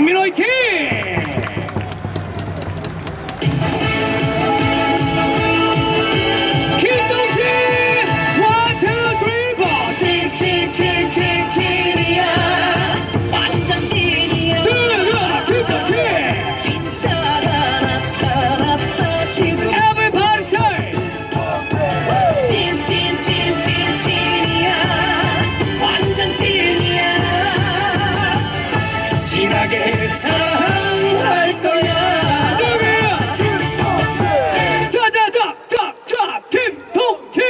장민호의 팀! 진하게 사랑할 거야. 자자자 자자 김동치.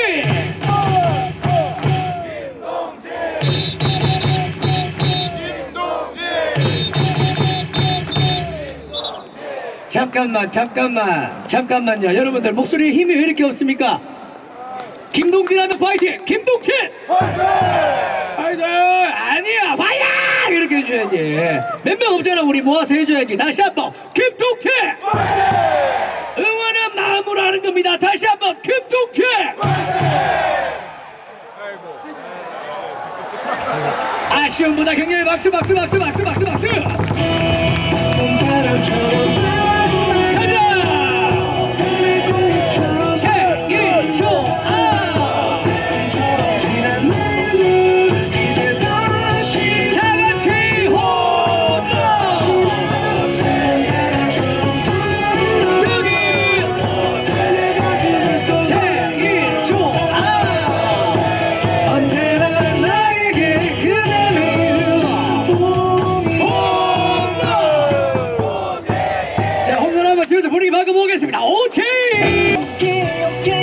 잠깐만 잠깐만 잠깐만요. 여러분들 목소리에 힘이 왜 이렇게 없습니까? 김동진 하면 파이팅! 김동진! 파이팅! 파이팅 아니야 파이팅! 야 이렇게 해줘야지. 몇 명 없잖아 우리. 모아서 해줘야지. 다시 한번 김동진 응원은 마음으로 하는 겁니다. 다시 한번 김동진 아쉬움보다 격렬히 박수 박수 박수 박수 박수 박수 우리 마구 보겠습니다. 오케이! 오케이, 오케이.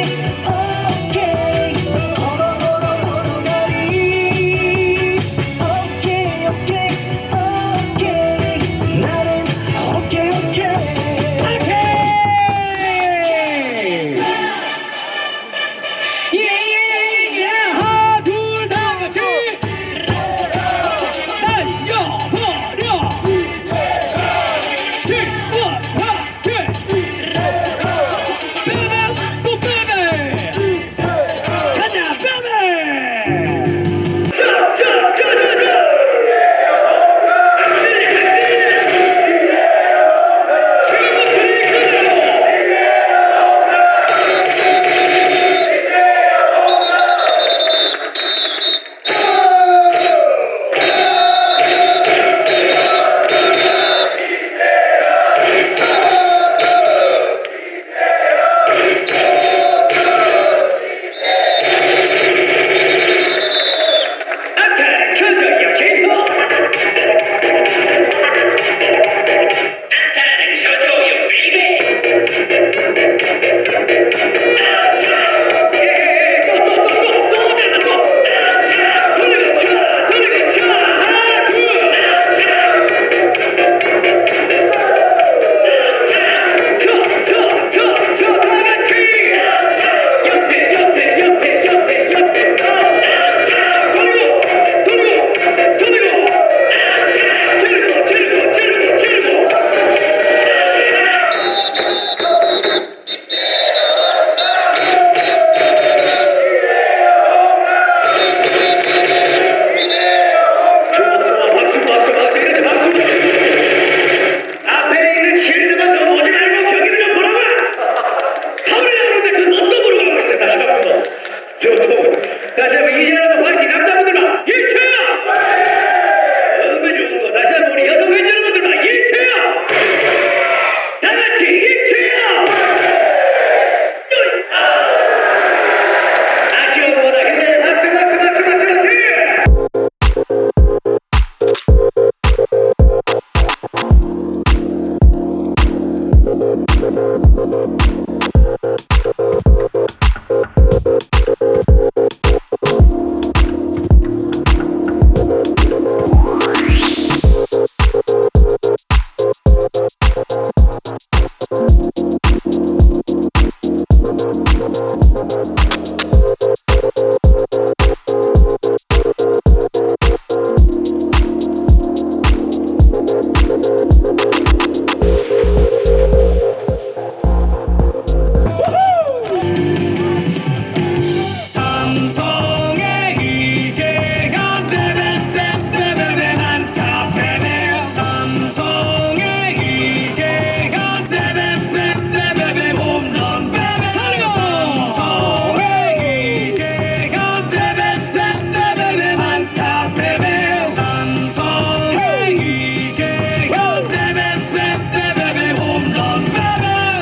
Gracias.